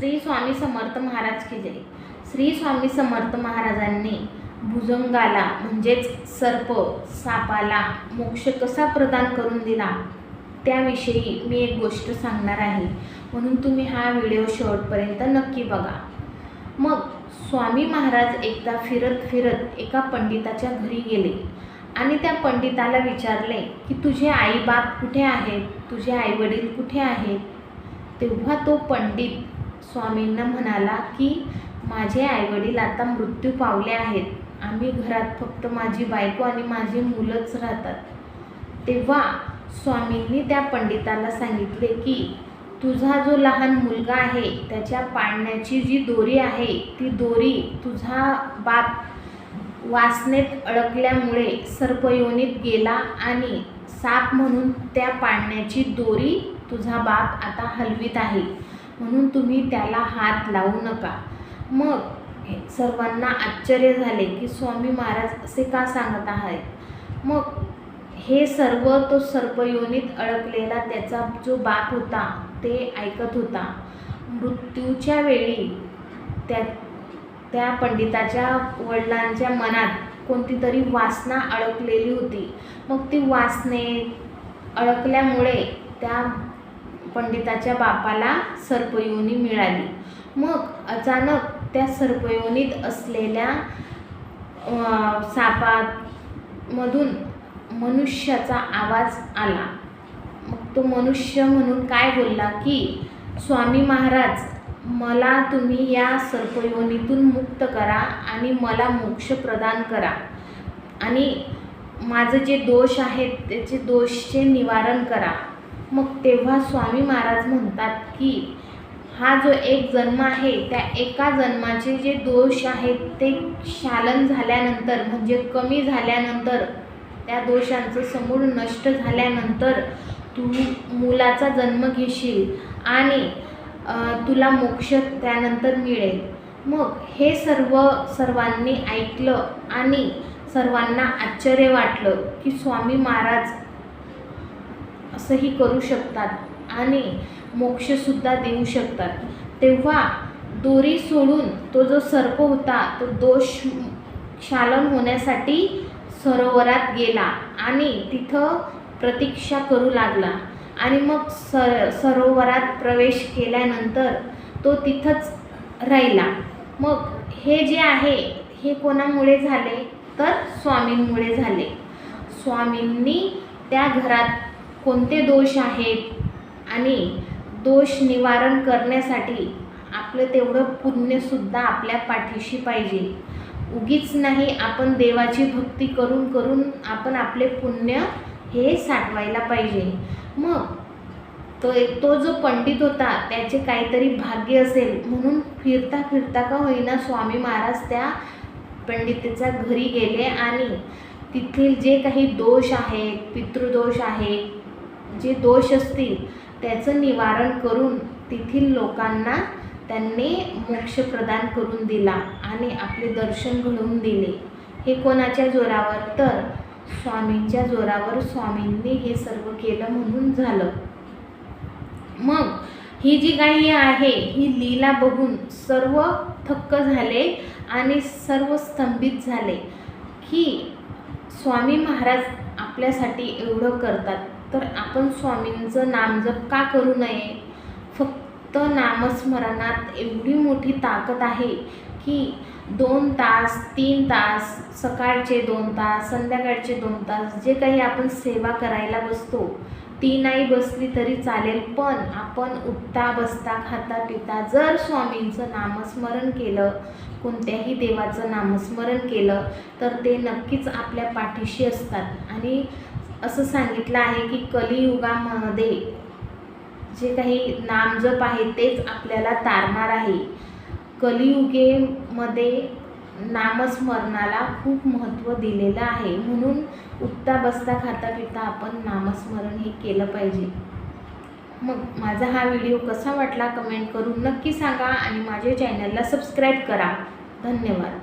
श्री स्वामी समर्थ महाराज की जय. श्री स्वामी समर्थ महाराजांनी भुजंगाला म्हणजेच सर्प सापाला मोक्ष कसा प्रदान करून दिला? त्याविषयी मी एक गोष्ट सांगणार आहे. म्हणून तुम्ही हा व्हिडिओ शेवटपर्यंत नक्की बघा. मग स्वामी महाराज एकदा फिरत फिरत एका पंडिताच्या घरी गेले आणि त्या पंडिताला विचारले की तुझे आईबाप कुठे आहेत? तुझे आईवडील कुठे आहेत? तेव्हा तो पंडित स्वामींना म्हणाला की माझे आईवडील आता मृत्यू पावले आहेत. आम्ही घरात फक्त माझी बायको आणि माझी मुलंच राहतात. तेव्हा स्वामींनी त्या पंडिताला सांगितले की तुझा जो लहान मुलगा आहे त्याच्या पाळण्याची जी दोरी आहे ती दोरी तुझा बाप वासनेत अडकल्यामुळे सर्पयोनीत गेला आणि साप म्हणून त्या पाळण्याची दोरी तुझा बाप आता हलवीत आहे. म्हणून तुम्ही त्याला हात लावू नका. मग सर्वांना आश्चर्य झाले की स्वामी महाराज असे का सांगत आहेत? मग हे सर्व तो सर्पयोनीत अडकलेला त्याचा जो बाप होता ते ऐकत होता. मृत्यूच्या वेळी त्या त्या पंडिताच्या वडिलांच्या मनात कोणती तरी वासना अडकलेली होती. मग ती वासने अडकल्यामुळे त्या पंडिताच्या बापाला सर्पयोनी मिळाली. मग अचानक त्या सर्पयोनीत असलेल्या सापामधून मनुष्याचा आवाज आला. मग तो मनुष्य म्हणून काय बोलला की स्वामी महाराज मला तुम्ही या सर्पयोनीतून मुक्त करा आणि मला मोक्ष प्रदान करा. आणि माझं जे दोष आहेत त्याचे दोषचे निवारण करा. मग तेव्हा स्वामी महाराज म्हणतात की हा जो एक जन्म आहे त्या एका जन्माचे जे दोष आहेत ते शालन झाल्यानंतर म्हणजे कमी झाल्यानंतर त्या दोषांचं समूळ नष्ट झाल्यानंतर तू मुलाचा जन्म घेशील आणि तुला मोक्ष त्यानंतर मिळेल. मग हे सर्व सर्वांनी ऐकलं आणि सर्वांना आश्चर्य वाटलं की स्वामी महाराज असंही करू शकतात आणि मोक्षसुद्धा देऊ शकतात. तेव्हा दोरी सोडून तो जो सर्प होता तो दोष शालन होण्यासाठी सरोवरात गेला आणि तिथं प्रतीक्षा करू लागला. आणि मग सर सरोवरात प्रवेश केल्यानंतर तो तिथंच राहिला. मग हे जे आहे हे कोणामुळे झाले? तर स्वामींमुळे झाले. स्वामींनी त्या घरात कोणते दोष आहेत? आणि दोष निवारण करण्यासाठी आपलं तेवढं पुण्यसुद्धा आपल्या पाठीशी पाहिजे. उगीच नाही आपण देवाची भक्ती करून करून आपण आपले पुण्य हे साठवायला पाहिजे. मग तो एक तो जो पंडित होता त्याचे काहीतरी भाग्य असेल म्हणून फिरता फिरता का होईना स्वामी महाराज त्या पंडितेच्या घरी गेले आणि तिथील जे काही दोष आहेत पितृदोष आहेत जे दोष असतील त्याचं निवारण करून तेथील लोकांना त्यांनी मोक्ष प्रदान करून दिला आणि आपले दर्शन घडवून दिले. हे कोणाच्या जोरावर? तर स्वामींच्या जोरावर स्वामींनी हे सर्व केलं म्हणून झालं. मग ही जी काही आहे ही लीला बघून सर्व थक्क झाले आणि सर्व स्तंभित झाले. की स्वामी महाराज आपल्यासाठी एवढं करतात. तर आपण स्वामींचं नामजप का करू नये? फक्त नामस्मरणात एवढी मोठी ताकद आहे की दोन तास तीन तास सकाळचे दोन तास संध्याकाळचे दोन तास जे काही आपण सेवा करायला बसतो ती नाही बसली तरी चालेल. पण आपण उठता बसता खाता पिता जर स्वामींचं नामस्मरण केलं कोणत्याही देवाचं नामस्मरण केलं तर ते नक्कीच आपल्या पाठीशी असतात. आणि असं सांगितलं आहे की कलियुगामध्ये जे काही नामजप आहे तेच आपल्याला तारणार आहे. कलियुगेमध्ये नामस्मरणाला खूप महत्त्व दिलेलं आहे. म्हणून उठता बसता खाता पिता आपण नामस्मरण हे केलं पाहिजे. मग माझा हा व्हिडिओ कसा वाटला कमेंट करून नक्की सांगा आणि माझ्या चॅनलला सबस्क्राईब करा. धन्यवाद.